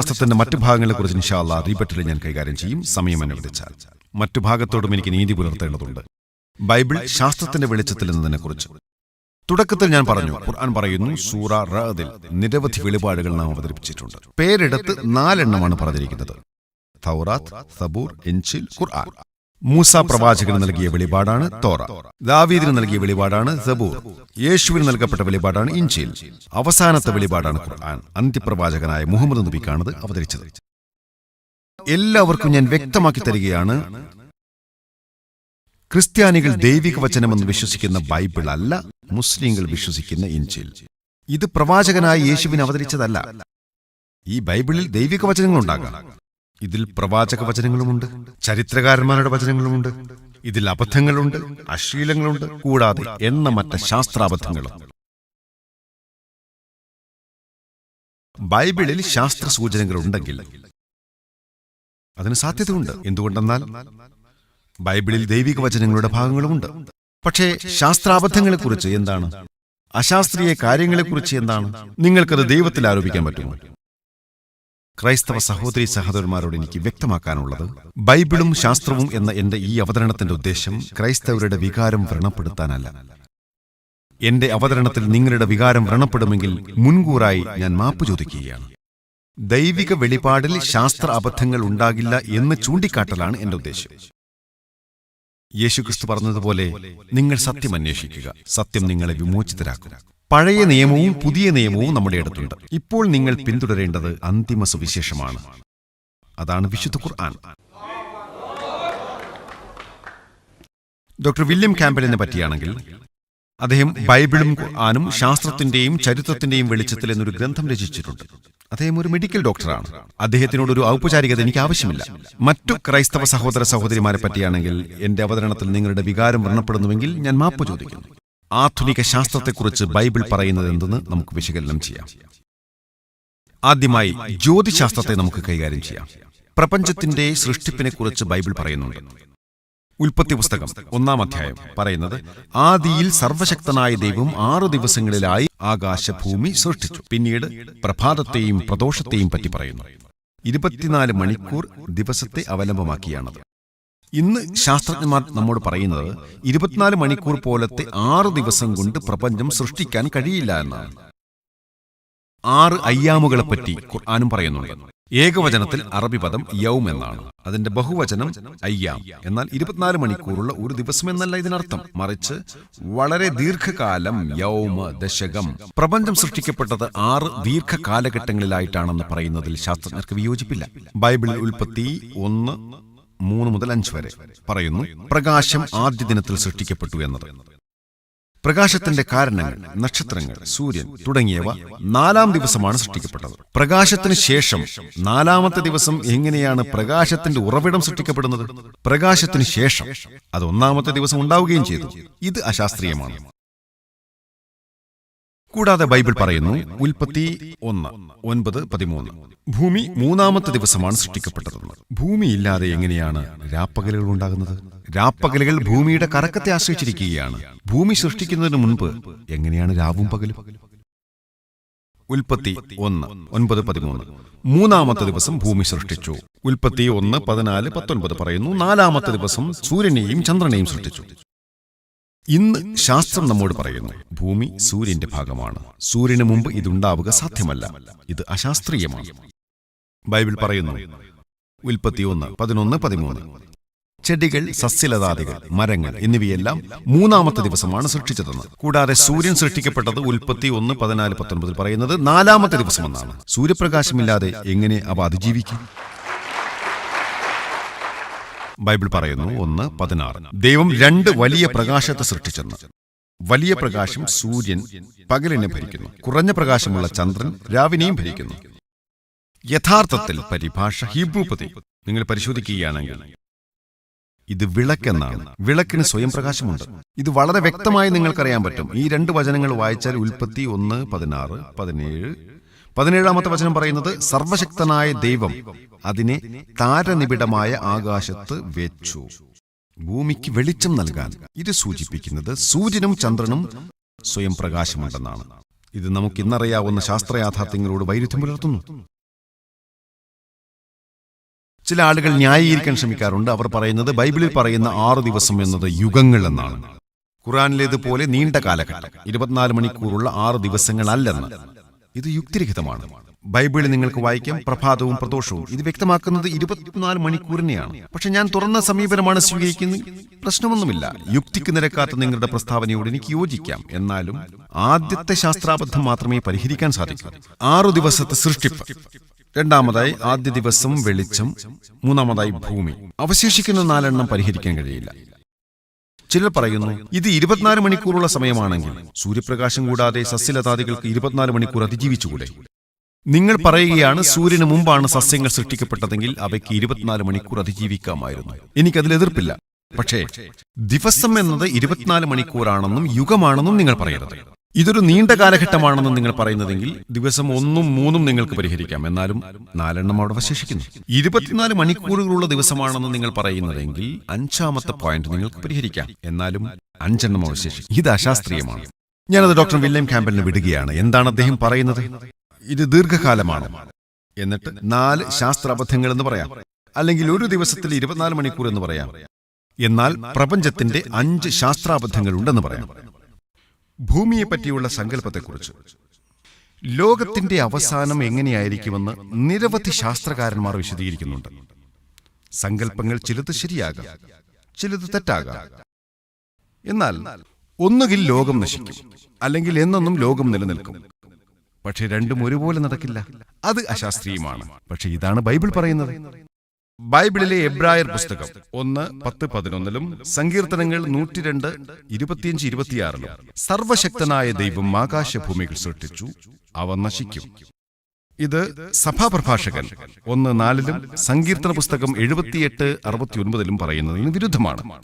ശാസ്ത്രത്തിന്റെ മറ്റു ഭാഗങ്ങളെക്കുറിച്ച് ഇൻഷാല്ല റീപറ്റിൽ ഞാൻ കൈകാര്യം ചെയ്യും. സമയം അനുവദിച്ചാൽ മറ്റു ഭാഗത്തോടും എനിക്ക് നീതി പുലർത്തേണ്ടതുണ്ട്. ബൈബിൾ ശാസ്ത്രത്തിന്റെ വെളിച്ചത്തിൽ എന്നതിനെക്കുറിച്ച്. തുടക്കത്തിൽ ഞാൻ പറഞ്ഞു ഖുർആൻ പറയുന്നു സൂറ റഅദിൽ നിരവധി വെളിപാടുകൾ നാം അവതരിപ്പിച്ചിട്ടുണ്ട്. പേരെടുത്ത് നാലെണ്ണമാണ് പറഞ്ഞിരിക്കുന്നത്. തൗറാത്ത് സബൂർ ഖുർആൻ. മൂസ പ്രവാചകന് നൽകിയ വെളിപാടാണ് തോറ. ദാവീദിന് നൽകിയ വെളിപാടാണ് സബൂർ. യേശുവിന് നൽകപ്പെട്ട വെളിപാടാണ് ഇഞ്ചിൽ. അവസാനത്തെ വെളിപാടാണ് ഖുർആൻ. അന്ത്യപ്രവാചകനായ മുഹമ്മദ് നബിക്കാണത് അവതരിച്ചത്. എല്ലാവർക്കും ഞാൻ വ്യക്തമാക്കി തരികയാണ്. ക്രിസ്ത്യാനികൾ ദൈവിക വചനമെന്ന് വിശ്വസിക്കുന്ന ബൈബിൾ അല്ല മുസ്ലിങ്ങൾ വിശ്വസിക്കുന്ന ഇഞ്ചിൽ. ഇത് പ്രവാചകനായ യേശുവിന് അവതരിച്ചതല്ല. ഈ ബൈബിളിൽ ദൈവിക വചനങ്ങളുണ്ടാകാം. ഇതിൽ പ്രവാചക വചനങ്ങളുമുണ്ട് ചരിത്രകാരന്മാരുടെ വചനങ്ങളുമുണ്ട് ഇതിൽ അബദ്ധങ്ങളുണ്ട് അശ്ലീലങ്ങളുണ്ട് കൂടാതെ എണ്ണമറ്റ ശാസ്ത്രാബദ്ധങ്ങളും. ബൈബിളിൽ ശാസ്ത്ര സൂചനകൾ ഉണ്ടെങ്കിൽ അതിന് സാധ്യതയുണ്ട്. എന്തുകൊണ്ടെന്നാൽ ബൈബിളിൽ ദൈവിക വചനങ്ങളുടെ ഭാഗങ്ങളുമുണ്ട്. പക്ഷേ ശാസ്ത്രാബദ്ധങ്ങളെക്കുറിച്ച് എന്താണ്? അശാസ്ത്രീയ കാര്യങ്ങളെക്കുറിച്ച് എന്താണ്? നിങ്ങൾക്കത് ദൈവത്തിൽ ആരോപിക്കാൻ പറ്റുമോ? ക്രൈസ്തവ സഹോദരി സഹോദരന്മാരോട് എനിക്ക് വ്യക്തമാക്കാനുള്ളത് ബൈബിളും ശാസ്ത്രവും എന്ന എന്റെ ഈ അവതരണത്തിന്റെ ഉദ്ദേശം ക്രൈസ്തവരുടെ വികാരം വ്രണപ്പെടുത്താനല്ല. എന്റെ അവതരണത്തിൽ നിങ്ങളുടെ വികാരം വ്രണപ്പെടുമെങ്കിൽ മുൻകൂറായി ഞാൻ മാപ്പ് ചോദിക്കുകയാണ്. ദൈവിക വെളിപാടിൽ ശാസ്ത്ര അബദ്ധങ്ങൾ ഉണ്ടാകില്ല എന്ന് ചൂണ്ടിക്കാട്ടലാണ് എന്റെ ഉദ്ദേശം. യേശുക്രിസ്തു പറഞ്ഞതുപോലെ നിങ്ങൾ സത്യം അന്വേഷിക്കുക. സത്യം നിങ്ങളെ വിമോചിതരാക്കും. പഴയ നിയമവും പുതിയ നിയമവും നമ്മുടെ അടുത്തുണ്ട്. ഇപ്പോൾ നിങ്ങൾ പിന്തുടരേണ്ടത് അന്തിമ സുവിശേഷമാണ്. അതാണ് വിശുദ്ധ ഖുർആൻ. ഡോക്ടർ വില്യം ക്യാമ്പലിനെ പറ്റിയാണെങ്കിൽ അദ്ദേഹം ബൈബിളും ഖുർആാനും ശാസ്ത്രത്തിന്റെയും ചരിത്രത്തിന്റെയും വെളിച്ചത്തിൽ എന്നൊരു ഗ്രന്ഥം രചിച്ചിട്ടുണ്ട്. അദ്ദേഹം ഒരു മെഡിക്കൽ ഡോക്ടറാണ്. അദ്ദേഹത്തിനോട് ഒരു ഔപചാരികത എനിക്ക് ആവശ്യമില്ല. മറ്റു ക്രൈസ്തവ സഹോദര സഹോദരിമാരെ പറ്റിയാണെങ്കിൽ എന്റെ അവതരണത്തിൽ നിങ്ങളുടെ വികാരം വ്രണപ്പെടുന്നുവെങ്കിൽ ഞാൻ മാപ്പ് ചോദിക്കുന്നു. ആധുനിക ശാസ്ത്രത്തെക്കുറിച്ച് ബൈബിൾ പറയുന്നത് എന്തെന്ന് നമുക്ക് വിശകലനം ചെയ്യാം. ആദ്യമായി ജ്യോതിശാസ്ത്രത്തെ നമുക്ക് കൈകാര്യം ചെയ്യാം. പ്രപഞ്ചത്തിന്റെ സൃഷ്ടിപ്പിനെക്കുറിച്ച് ബൈബിൾ പറയുന്നുണ്ട്. ഉൽപ്പത്തി പുസ്തകം ഒന്നാം അധ്യായം പറയുന്നത് ആദിയിൽ സർവശക്തനായ ദൈവം ആറു ദിവസങ്ങളിലായി ആകാശഭൂമി സൃഷ്ടിച്ചു. പിന്നീട് പ്രഭാതത്തെയും പ്രദോഷത്തെയും പറ്റി പറയുന്നു. ഇരുപത്തിനാല് മണിക്കൂർ ദിവസത്തെ അവലംബമാക്കിയാണത്. ഇന്ന് ശാസ്ത്രജ്ഞന്മാർ നമ്മോട് പറയുന്നത് ഇരുപത്തിനാല് മണിക്കൂർ പോലത്തെ ആറ് ദിവസം കൊണ്ട് പ്രപഞ്ചം സൃഷ്ടിക്കാൻ കഴിയില്ല എന്നാണ്. ആറ് അയ്യാമുകളെ പറ്റി ഖുർആാനും പറയുന്നുണ്ട്. ഏകവചനത്തിൽ അറബി പദം യൗം എന്നാണ്. അതിന്റെ ബഹുവചനം അയ്യാം. എന്നാൽ ഇരുപത്തിനാല് മണിക്കൂറുള്ള ഒരു ദിവസം എന്നല്ല ഇതിനർത്ഥം. മറിച്ച് വളരെ ദീർഘകാലം യൗമ ദശകം പ്രപഞ്ചം സൃഷ്ടിക്കപ്പെട്ടത് ആറ് ദീർഘകാലഘട്ടങ്ങളിലായിട്ടാണെന്ന് പറയുന്നതിൽ ശാസ്ത്രജ്ഞർക്ക് വിയോജിപ്പില്ല. ബൈബിളിൽ ഉൽപ്പത്തി ഒന്ന് മൂന്ന് മുതൽ അഞ്ച് വരെ പറയുന്നു പ്രകാശം ആദ്യ ദിനത്തിൽ സൃഷ്ടിക്കപ്പെട്ടു എന്നത്. പ്രകാശത്തിന്റെ കാരണങ്ങൾ നക്ഷത്രങ്ങൾ സൂര്യൻ തുടങ്ങിയവ നാലാം ദിവസമാണ് സൃഷ്ടിക്കപ്പെട്ടത്. പ്രകാശത്തിന് ശേഷം നാലാമത്തെ ദിവസം എങ്ങനെയാണ് പ്രകാശത്തിന്റെ ഉറവിടം സൃഷ്ടിക്കപ്പെടുന്നത്? പ്രകാശത്തിന് ശേഷം അത് ഒന്നാമത്തെ ദിവസം ഉണ്ടാവുകയും ചെയ്തു. ഇത് അശാസ്ത്രീയമാണ്. കൂടാതെ ബൈബിൾ പറയുന്നു ഉൽപ്പത്തി ഒന്ന് ഒൻപത് പതിമൂന്ന്. ഭൂമി മൂന്നാമത്തെ ദിവസമാണ് സൃഷ്ടിക്കപ്പെട്ടതെന്ന് ഭൂമി ഇല്ലാതെ എങ്ങനെയാണ് രാപ്പകലുകൾ ഉണ്ടാകുന്നത്? രാപ്പകലുകൾ ഭൂമിയുടെ കറക്കത്തെ ആശ്രയിച്ചിരിക്കുകയാണ്. ഭൂമി സൃഷ്ടിക്കുന്നതിന് മുൻപ് എങ്ങനെയാണ് രാവും പകലും? ഉൽപ്പത്തി ഒന്ന് ഒൻപത് പതിമൂന്ന്. മൂന്നാമത്തെ ദിവസം ഭൂമി സൃഷ്ടിച്ചു. ഉൽപ്പത്തി ഒന്ന് പതിനാല് പത്തൊൻപത് പറയുന്നു നാലാമത്തെ ദിവസം സൂര്യനെയും ചന്ദ്രനെയും സൃഷ്ടിച്ചു. ഇന്ന് ശാസ്ത്രം നമ്മോട് പറയുന്നു ഭൂമി സൂര്യന്റെ ഭാഗമാണ്. സൂര്യന് മുമ്പ് ഇതുണ്ടാവുക സാധ്യമല്ല. ഇത് അശാസ്ത്രീയമാണ്. ബൈബിൾ പറയുന്നു ഉൽപ്പത്തി ഒന്ന് പതിനൊന്ന് പതിമൂന്ന്. ചെടികൾ സസ്യലതാദികൾ മരങ്ങൾ എന്നിവയെല്ലാം മൂന്നാമത്തെ ദിവസമാണ് സൃഷ്ടിച്ചതെന്ന്. കൂടാതെ സൂര്യൻ സൃഷ്ടിക്കപ്പെട്ടത് ഉൽപ്പത്തി ഒന്ന് പതിനാല് പത്തൊൻപതിൽ പറയുന്നത് നാലാമത്തെ ദിവസമെന്നാണ്. സൂര്യപ്രകാശമില്ലാതെ എങ്ങനെ അവ അതിജീവിക്കും? ബൈബിൾ പറയുന്നു ഒന്ന് പതിനാറ്. ദൈവം രണ്ട് വലിയ പ്രകാശത്തെ സൃഷ്ടിച്ചെന്ന്. വലിയ പ്രകാശം സൂര്യൻ പകലിനെ ഭരിക്കുന്നു. കുറഞ്ഞ പ്രകാശമുള്ള ചന്ദ്രൻ രാവിനെയും ഭരിക്കുന്നു. യഥാർത്ഥത്തിൽ പരിഭാഷ ഹീബ്രൂപതി നിങ്ങൾ പരിശോധിക്കുകയാണെങ്കിൽ ഇത് വിളക്കെന്നാണ്. വിളക്കിന് സ്വയം പ്രകാശമുണ്ട്. ഇത് വളരെ വ്യക്തമായി നിങ്ങൾക്കറിയാൻ പറ്റും. ഈ രണ്ട് വചനങ്ങൾ വായിച്ചാൽ ഉൽപ്പത്തി ഒന്ന് പതിനാറ് പതിനേഴ് പതിനേഴാമത്തെ വചനം പറയുന്നത് സർവശക്തനായ ദൈവം അതിനെ താരനിബിഡമായ ആകാശത്ത് വെച്ചു. ഭൂമിക്ക് വെളിച്ചം നൽകാൻ ഇത് സൂചിപ്പിക്കുന്നത് സൂര്യനും ചന്ദ്രനും സ്വയം പ്രകാശമുണ്ടെന്നാണ്. ഇത് നമുക്ക് ഇന്നറിയാവുന്ന ശാസ്ത്ര യാഥാർത്ഥ്യങ്ങളോട് വൈരുദ്ധ്യം പുലർത്തുന്നു. ചില ആളുകൾ ന്യായീകരിക്കാൻ ശ്രമിക്കാറുണ്ട്. അവർ പറയുന്നത് ബൈബിളിൽ പറയുന്ന ആറ് ദിവസം എന്നത് യുഗങ്ങൾ എന്നാണ്. ഖുറാനിലേതുപോലെ നീണ്ട കാലഘട്ടം. ഇരുപത്തിനാല് മണിക്കൂറുള്ള ആറ് ദിവസങ്ങളല്ലെന്ന്. ഇത് യുക്തിരഹിതമാണ്. ബൈബിളിൽ നിങ്ങൾക്ക് വായിക്കാം പ്രഭാതവും പ്രദോഷവും. ഇത് വ്യക്തമാക്കുന്നത് ഇരുപത്തിനാല് മണിക്കൂറിനെയാണ്. പക്ഷെ ഞാൻ തുറന്ന സമീപനമാണ് സ്വീകരിക്കുന്നത്. പ്രശ്നമൊന്നുമില്ല. യുക്തിക്ക് നിരക്കാത്ത നിങ്ങളുടെ പ്രസ്താവനയോട് എനിക്ക് യോജിക്കാം. എന്നാലും ആദ്യത്തെ ശാസ്ത്രാബദ്ധം മാത്രമേ പരിഹരിക്കാൻ സാധിക്കൂ. ആറു ദിവസത്തെ സൃഷ്ടിപ്പ്. രണ്ടാമതായി ആദ്യ ദിവസം വെളിച്ചം. മൂന്നാമതായി ഭൂമി. അവശേഷിക്കുന്ന നാലെണ്ണം പരിഹരിക്കാൻ കഴിയില്ല. ചിലർ പറയുന്നു ഇത് ഇരുപത്തിനാല് മണിക്കൂറുള്ള സമയമാണെങ്കിൽ സൂര്യപ്രകാശം കൂടാതെ സസ്യലതാദികൾക്ക് ഇരുപത്തിനാല് മണിക്കൂർ അതിജീവിച്ചുകൂടെ? നിങ്ങൾ പറയുകയാണ് സൂര്യന് മുമ്പാണ് സസ്യങ്ങൾ സൃഷ്ടിക്കപ്പെട്ടതെങ്കിൽ അവയ്ക്ക് ഇരുപത്തിനാല് മണിക്കൂർ അതിജീവിക്കാമായിരുന്നു. എനിക്കതിൽ എതിർപ്പില്ല. പക്ഷേ ദിവസം എന്നത് ഇരുപത്തിനാല് മണിക്കൂറാണെന്നും യുഗമാണെന്നും നിങ്ങൾ പറയരുത്. ഇതൊരു നീണ്ട കാലഘട്ടമാണെന്ന് നിങ്ങൾ പറയുന്നതെങ്കിൽ ദിവസം ഒന്നും മൂന്നും നിങ്ങൾക്ക് പരിഹരിക്കാം. എന്നാലും നാലെണ്ണം അവിടെ അവശേഷിക്കുന്നു. ഇരുപത്തിനാല് മണിക്കൂറുകളുള്ള ദിവസമാണെന്ന് നിങ്ങൾ പറയുന്നതെങ്കിൽ അഞ്ചാമത്തെ പോയിന്റ് നിങ്ങൾക്ക് പരിഹരിക്കാം. എന്നാലും അഞ്ചെണ്ണം അവശേഷിക്കും. ഇത് അശാസ്ത്രീയമാണ്. ഞാനത് ഡോക്ടർ വില്യം ക്യാമ്പലിന് വിടുകയാണ്. എന്താണ് അദ്ദേഹം പറയുന്നത്? ഇത് ദീർഘകാലമാണ്. എന്നിട്ട് നാല് ശാസ്ത്രാബദ്ധങ്ങൾ എന്ന് പറയാം. അല്ലെങ്കിൽ ഒരു ദിവസത്തിൽ ഇരുപത്തിനാല് മണിക്കൂർ എന്ന് പറയാം. എന്നാൽ പ്രപഞ്ചത്തിന്റെ അഞ്ച് ശാസ്ത്രാബദ്ധങ്ങൾ ഉണ്ടെന്ന് പറയാം. ഭൂമിയെ പറ്റിയുള്ള സങ്കല്പത്തെക്കുറിച്ച്. ലോകത്തിന്റെ അവസാനം എങ്ങനെയായിരിക്കുമെന്ന് നിരവധി ശാസ്ത്രകാരന്മാർ വിശദീകരിക്കുന്നുണ്ട്. സങ്കല്പങ്ങൾ ചിലത് ശരിയാകാം ചിലത് തെറ്റാകാം. എന്നാൽ ഒന്നുകിൽ ലോകം നശിക്കും അല്ലെങ്കിൽ എന്നൊന്നും ലോകം നിലനിൽക്കും. പക്ഷെ രണ്ടും ഒരുപോലെ നടക്കില്ല. അത് അശാസ്ത്രീയമാണ്. പക്ഷെ ഇതാണ് ബൈബിൾ പറയുന്നത്. ബൈബിളിലെ എബ്രായർ പുസ്തകം. ഒന്ന് പത്ത് പതിനൊന്നിലും സങ്കീർത്തനങ്ങൾ നൂറ്റിരണ്ട് ഇരുപത്തിയഞ്ച് ഇരുപത്തിയാറിലും സർവശക്തനായ ദൈവം ആകാശഭൂമികൾ സൃഷ്ടിച്ചു അവ നശിക്കും. ഇത് സഭാപ്രഭാഷകൻ ഒന്ന് നാലിലും സങ്കീർത്തന പുസ്തകം എഴുപത്തിയെട്ട് അറുപത്തിയൊൻപതിലും പറയുന്നതിന് വിരുദ്ധമാണ്.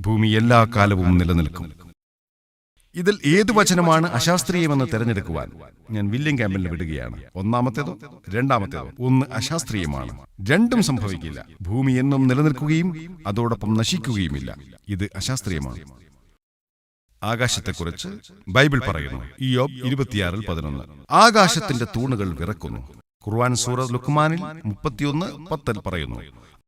ഭൂമി എല്ലാ കാലവും നിലനിൽക്കും. ഇതിൽ ഏതു വചനമാണ് അശാസ്ത്രീയമെന്ന് തിരഞ്ഞെടുക്കുവാൻ ഞാൻ വില്യം ക്യാമ്പലിന് വിടുകയാണ്. ഒന്നാമത്തേതോ രണ്ടാമത്തേതോ ഒന്ന് അശാസ്ത്രീയമാണ്. രണ്ടും സംഭവിക്കില്ല. ഭൂമി എന്നും നിലനിൽക്കുകയും അതോടൊപ്പം നശിക്കുകയുമില്ല. ഇത് അശാസ്ത്രീയമാണ്. ആകാശത്തെക്കുറിച്ച് ബൈബിൾ പറയുന്നു. ഇയോബ് ഇരുപത്തിയാറിൽ പതിനൊന്ന്. ആകാശത്തിന്റെ തൂണുകൾ വിറക്കുന്നു. ഖുർആൻ സൂറ ലുക്മാനിൽ മുപ്പത്തിയൊന്ന് പത്തൽ പറയുന്നു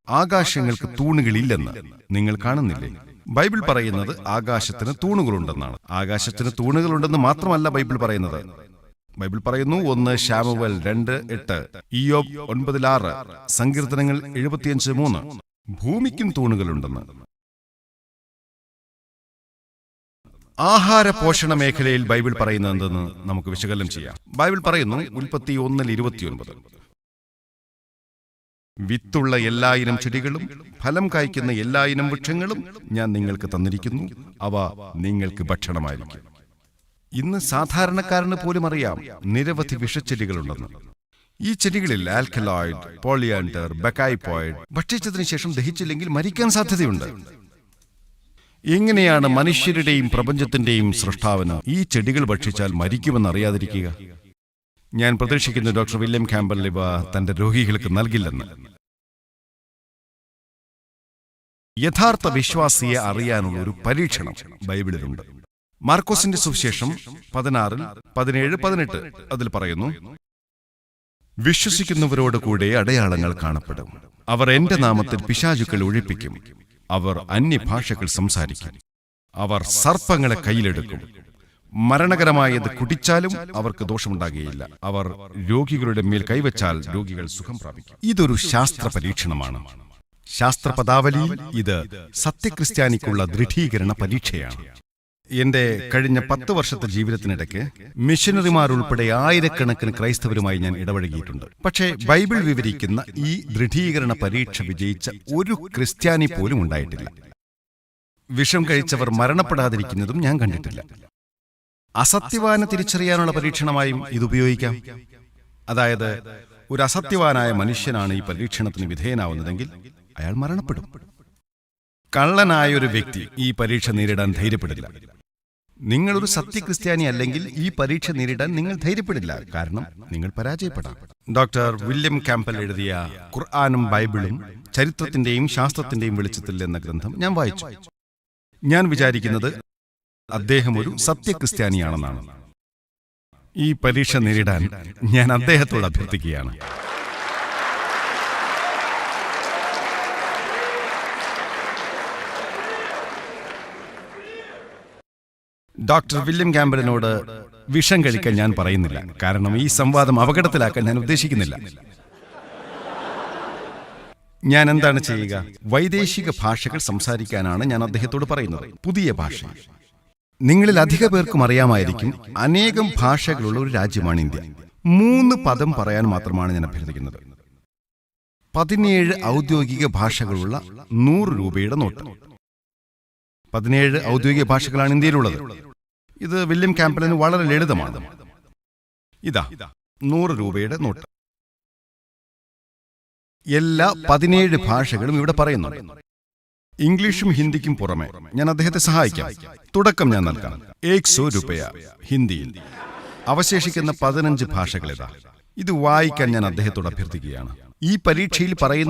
ആകാശങ്ങൾക്ക് തൂണുകളില്ലെന്ന് നിങ്ങൾ കാണുന്നില്ലേ? ബൈബിൾ പറയുന്നത് ആകാശത്തിന് തൂണുകളുണ്ടെന്നാണ്. ആകാശത്തിന് തൂണുകളുണ്ടെന്ന് മാത്രമല്ല ബൈബിൾ പറയുന്നത്. ബൈബിൾ പറയുന്നു ഒന്ന് ശാമുവൽ രണ്ട് എട്ട് ഇയോബ് ഒൻപതിലാറ് സങ്കീർത്തനങ്ങൾ എഴുപത്തിയഞ്ച് മൂന്ന്. ഭൂമിക്കും തൂണുകളുണ്ടെന്ന്. ആഹാര പോഷണ മേഖലയിൽ ബൈബിൾ പറയുന്നത് എന്തെന്ന് നമുക്ക് വിശകലനം ചെയ്യാം. ബൈബിൾ പറയുന്നു ഉൽപ്പത്തി ഒന്നിൽ ഇരുപത്തിയൊൻപത്. വിത്തുള്ള എല്ലായിനം ചെടികളും ഫലം കായ്ക്കുന്ന എല്ലായിനം വൃക്ഷങ്ങളും ഞാൻ നിങ്ങൾക്ക് തന്നിരിക്കുന്നു. അവ നിങ്ങൾക്ക് ഭക്ഷണമായിരിക്കും. ഇന്ന് സാധാരണക്കാരന് പോലും അറിയാം നിരവധി വിഷച്ചെടികളുണ്ടെന്ന്. ഈ ചെടികളിൽ ആൽക്കലോയിഡ് പോളിയാൻഡർ ബക്കായ്പോയിഡ് ഭക്ഷിച്ചതിന് ശേഷം ദഹിച്ചില്ലെങ്കിൽ മരിക്കാൻ സാധ്യതയുണ്ട്. എങ്ങനെയാണ് മനുഷ്യരുടെയും പ്രപഞ്ചത്തിന്റെയും സൃഷ്ടാവിന് ഈ ചെടികൾ ഭക്ഷിച്ചാൽ മരിക്കുമെന്ന് അറിയാതിരിക്കുക? ഞാൻ പ്രതീക്ഷിക്കുന്നു ഡോക്ടർ വില്യം ക്യാമ്പൽ ഇവ തന്റെ രോഗികൾക്ക് നൽകില്ലെന്ന്. യഥാർത്ഥ വിശ്വാസിയെ അറിയാനുള്ള ഒരു പരീക്ഷണം ബൈബിളിലുണ്ട്. മാർക്കോസിന്റെ സുവിശേഷം പതിനാറിൽ പതിനേഴ് പതിനെട്ട് അതിൽ പറയുന്നു വിശ്വസിക്കുന്നവരോട് കൂടെ അടയാളങ്ങൾ കാണപ്പെടും. അവർ എന്റെ നാമത്തിൽ പിശാചുക്കൾ ഒഴിപ്പിക്കും. അവർ അന്യഭാഷകൾ സംസാരിക്കും. അവർ സർപ്പങ്ങളെ കയ്യിലെടുക്കും. മരണകരമായത് കുടിച്ചാലും അവർക്ക് ദോഷമുണ്ടാകുകയില്ല. അവർ രോഗികളുടെ മേൽ കൈവച്ചാൽ രോഗികൾ സുഖം പ്രാപിക്കും. ഇതൊരു ശാസ്ത്ര പരീക്ഷണമാണ് ശാസ്ത്ര ഇത് സത്യക്രിസ്ത്യാനിക്കുള്ള ദൃഢീകരണ പരീക്ഷയാണ്. എന്റെ കഴിഞ്ഞ പത്ത് വർഷത്തെ ജീവിതത്തിനിടയ്ക്ക് മിഷനറിമാരുൾപ്പെടെ ആയിരക്കണക്കിന് ക്രൈസ്തവരുമായി ഞാൻ ഇടപഴകിയിട്ടുണ്ട്. പക്ഷേ ബൈബിൾ വിവരിക്കുന്ന ഈ ദൃഢീകരണ പരീക്ഷ വിജയിച്ച ഒരു ക്രിസ്ത്യാനി പോലും ഉണ്ടായിട്ടില്ല. വിഷം കഴിച്ചവർ മരണപ്പെടാതിരിക്കുന്നതും ഞാൻ കണ്ടിട്ടില്ല. അസത്യവാനെ തിരിച്ചറിയാനുള്ള പരീക്ഷണമായും ഇത് ഉപയോഗിക്കാം. അതായത് ഒരു അസത്യവാനായ മനുഷ്യനാണ് ഈ പരീക്ഷണത്തിന് വിധേയനാവുന്നതെങ്കിൽ അയാൾ മരണപ്പെടും. കള്ളനായ ഒരു വ്യക്തി ഈ പരീക്ഷ നേരിടാൻ ധൈര്യപ്പെടില്ല. നിങ്ങളൊരു സത്യക്രിസ്ത്യാനി അല്ലെങ്കിൽ ഈ പരീക്ഷ നേരിടാൻ നിങ്ങൾ ധൈര്യപ്പെടില്ല. കാരണം നിങ്ങൾ പരാജയപ്പെടാം. ഡോക്ടർ വില്യം ക്യാമ്പൽ എഴുതിയ ഖുർആാനും ബൈബിളും ചരിത്രത്തിന്റെയും ശാസ്ത്രത്തിന്റെയും വെളിച്ചത്തിൽ എന്ന ഗ്രന്ഥം ഞാൻ വായിച്ചു. ഞാൻ വിചാരിക്കുന്നത് അദ്ദേഹം ഒരു സത്യക്രിസ്ത്യാനിയാണെന്നാണ്. ഈ പരീക്ഷ നേരിടാൻ ഞാൻ അദ്ദേഹത്തോട് അഭ്യർത്ഥിക്കുകയാണ്. ഡോക്ടർ വില്യം ക്യാമ്പലിനോട് വിഷം കഴിക്കാൻ ഞാൻ പറയുന്നില്ല. കാരണം ഈ സംവാദം അപകടത്തിലാക്കാൻ ഞാൻ ഉദ്ദേശിക്കുന്നില്ല. ഞാൻ എന്താണ് ചെയ്യുക? വൈദേശിക ഭാഷകൾ സംസാരിക്കാനാണ് ഞാൻ അദ്ദേഹത്തോട് പറയുന്നത്. പുതിയ ഭാഷ നിങ്ങളിൽ അധിക പേർക്കും അറിയാമായിരിക്കും അനേകം ഭാഷകളുള്ള ഒരു രാജ്യമാണ് ഇന്ത്യ. മൂന്ന് പദം പറയാൻ മാത്രമാണ് ഞാൻ അഭ്യർത്ഥിക്കുന്നത്. പതിനേഴ് ഔദ്യോഗിക ഭാഷകളുള്ള നൂറ് രൂപയുടെ നോട്ട്. പതിനേഴ് ഔദ്യോഗിക ഭാഷകളാണ് ഇന്ത്യയിലുള്ളത്. ഇത് വില്യം ക്യാമ്പലിന് വളരെ ലളിതമാണ്. ഇതാ നൂറ് രൂപയുടെ നോട്ട്. എല്ലാ പതിനേഴ് ഭാഷകളും ഇവിടെ പറയുന്നുണ്ട്. ഇംഗ്ലീഷും ഹിന്ദിക്കും പുറമെ ഞാൻ അദ്ദേഹത്തെ സഹായിക്കാം. തുടക്കം ഞാൻ നൽകാം. ഏക് സോ രൂപയ ഹിന്ദിയിൽ. അവശേഷിക്കുന്ന പതിനഞ്ച് ഭാഷകളിതാ ഇത് വായിക്കാൻ ഞാൻ അദ്ദേഹത്തോട് അഭ്യർത്ഥിക്കുകയാണ്. ഈ പരീക്ഷയിൽ പറയുന്ന